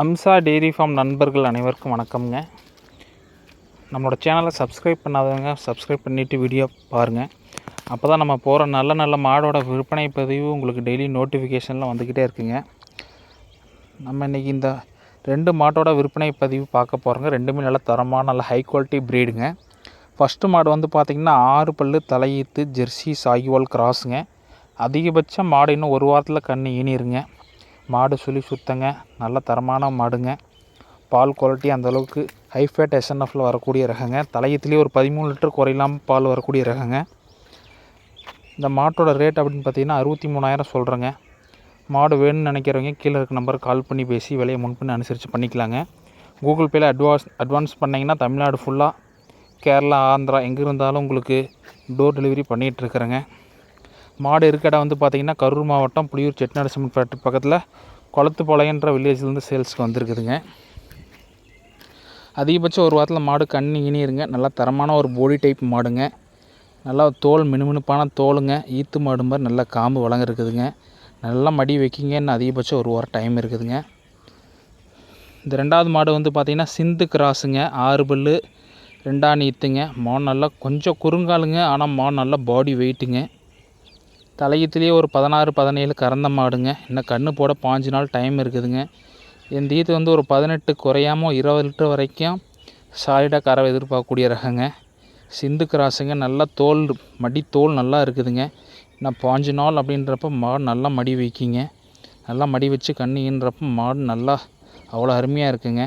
Amsa dairy farm நண்பர்கள் அனைவருக்கும் வணக்கம்ங்க. நம்மளோட சேனலை சப்ஸ்கிரைப் பண்ணாதவங்க சப்ஸ்கிரைப் பண்ணிவிட்டு வீடியோ பாருங்கள் அப்போ தான் நம்ம போகிற நல்ல நல்ல மாடோட விற்பனை பதிவு உங்களுக்கு டெய்லி நோட்டிஃபிகேஷனில் வந்துக்கிட்டே இருக்குங்க. நம்ம இன்றைக்கி இந்த ரெண்டு மாட்டோட விற்பனை பதிவு பார்க்க போகிறோங்க ரெண்டுமே நல்ல தரமான நல்ல ஹை குவாலிட்டி ப்ரீடுங்க ஃபஸ்ட்டு மாடு வந்து பார்த்திங்கன்னா ஆறு பல்லு தலையீத்து ஜெர்சி சாகிவால் கிராஸுங்க அதிகபட்சம் மாடு இன்னும் ஒரு வாரத்தில் கண்ணு ஈனிருங்க. மாடு சுழி சுத்தங்க. நல்ல தரமான மாடுங்க. பால் குவாலிட்டி அந்தளவுக்கு ஹை ஃபேட் எஸ்என்எஃப்பில் வரக்கூடிய ரகங்க. தலையத்துலேயே ஒரு பதிமூணு லிட்டர் குறையில்லாமல் பால் வரக்கூடிய ரகங்க. இந்த மாட்டோட ரேட் அப்படின்னு பார்த்தீங்கன்னா அறுபத்தி மூணாயிரம் சொல்கிறேங்க மாடு வேணும்னு நினைக்கிறவங்க கீழே இருக்க நம்பருக்கு கால் பண்ணி பேசி விலையை முன்பின் அனுசரித்து பண்ணிக்கலாங்க. கூகுள் பேயில் அட்வான்ஸ் அட்வான்ஸ் பண்ணிங்கன்னா தமிழ்நாடு ஃபுல்லாக கேரளா ஆந்திரா எங்கே இருந்தாலும் உங்களுக்கு டோர் டெலிவரி பண்ணிகிட்ருக்குறேங்க மாடு இருக்க இடம் வந்து பார்த்திங்கன்னா கரூர் மாவட்டம் புளியூர் செட்டிநாடு சிமெண்ட் ஃபேக்ட்ரி பக்கத்தில் குளத்துப்பாளையன்ற வில்லேஜ்லேருந்து சேல்ஸுக்கு வந்திருக்குதுங்க. அதிகபட்சம் ஒரு வாரத்தில் மாடு கண்ணி இனியிருங்க நல்லா தரமான ஒரு போடி டைப் மாடுங்க. நல்லா தோல் மினுமினுப்பான தோலுங்க. ஈத்து மாடு மாதிரி நல்லா காம்பு வளங்க இருக்குதுங்க. நல்லா மடி வைக்கிங்கன்னு அதிகபட்சம் ஒரு வாரம் டைம் இருக்குதுங்க. இந்த ரெண்டாவது மாடு வந்து பார்த்திங்கன்னா சிந்து கிராஸுங்க. ஆறு பல் ரெண்டாணி நீத்துங்க. மான் நல்லா கொஞ்சம் குறுங்காலுங்க. ஆனால் மான் நல்லா பாடி வெயிட்டுங்க தலையத்துலேயே ஒரு பதினாறு பதினேழு கறந்த மாடுங்க. இன்னும் கன்று போட பாஞ்சு நாள் டைம் இருக்குதுங்க. இந்த ஈத்து வந்து ஒரு பதினெட்டு குறையாமல் இருபது லிட்டர் வரைக்கும் சாலிடாக கறவை எதிர்பார்க்கக்கூடிய ரகங்க. சிந்து கிராஸுங்க நல்லா தோல் மடி தோல் நல்லா இருக்குதுங்க. நான் பாஞ்சு நாள் அப்படின்றப்ப மாடு நல்லா மடி வைக்கிங்க. நல்லா மடி வச்சு கண்ணுன்றப்ப மாடு நல்லா அவ்வளோ அருமையாக இருக்குங்க.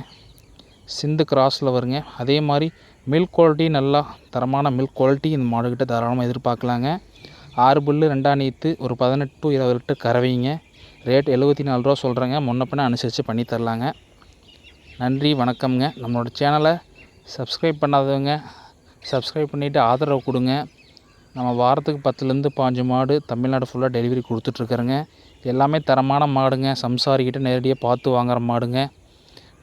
சிந்து கிராஸில் வருங்க. அதே மாதிரி மில்க் குவாலிட்டி நல்லா தரமான மில்க் குவாலிட்டி இந்த மாடுக்கிட்ட தாராளமாக எதிர்பார்க்கலாங்க. ஆறு புல் ரெண்டாம் நீத்து ஒரு பதினெட்டு டு இருபது லிட்டர் கறவைங்க. ரேட் எழுபத்தி நாலு ரூபா சொல்கிறேங்க முன்ன அனுசரித்து பண்ணி தரலாங்க. நன்றி வணக்கம்ங்க. நம்மளோட சேனலை சப்ஸ்கிரைப் பண்ணாதவங்க சப்ஸ்கிரைப் பண்ணிவிட்டு ஆதரவு கொடுங்க. நம்ம வாரத்துக்கு பத்துலேருந்து பாஞ்சு மாடு தமிழ்நாடு ஃபுல்லாக டெலிவரி கொடுத்துட்ருக்குறேங்க. எல்லாமே தரமான மாடுங்க. சம்சாரிக்கிட்ட நேரடியாக பார்த்து வாங்குகிற மாடுங்க.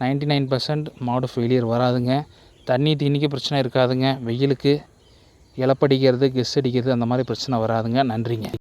நைன்ட்டி நைன் பர்சன்ட் மாடு ஃபெயிலியர் வராதுங்க. தண்ணி தீனிக்கு பிரச்சனை இருக்காதுங்க. வெயிலுக்கு இலப்படிக்கிறது கெஸ் அடிக்கிறது அந்த மாதிரி பிரச்சனை வராதுங்க. நன்றிங்க.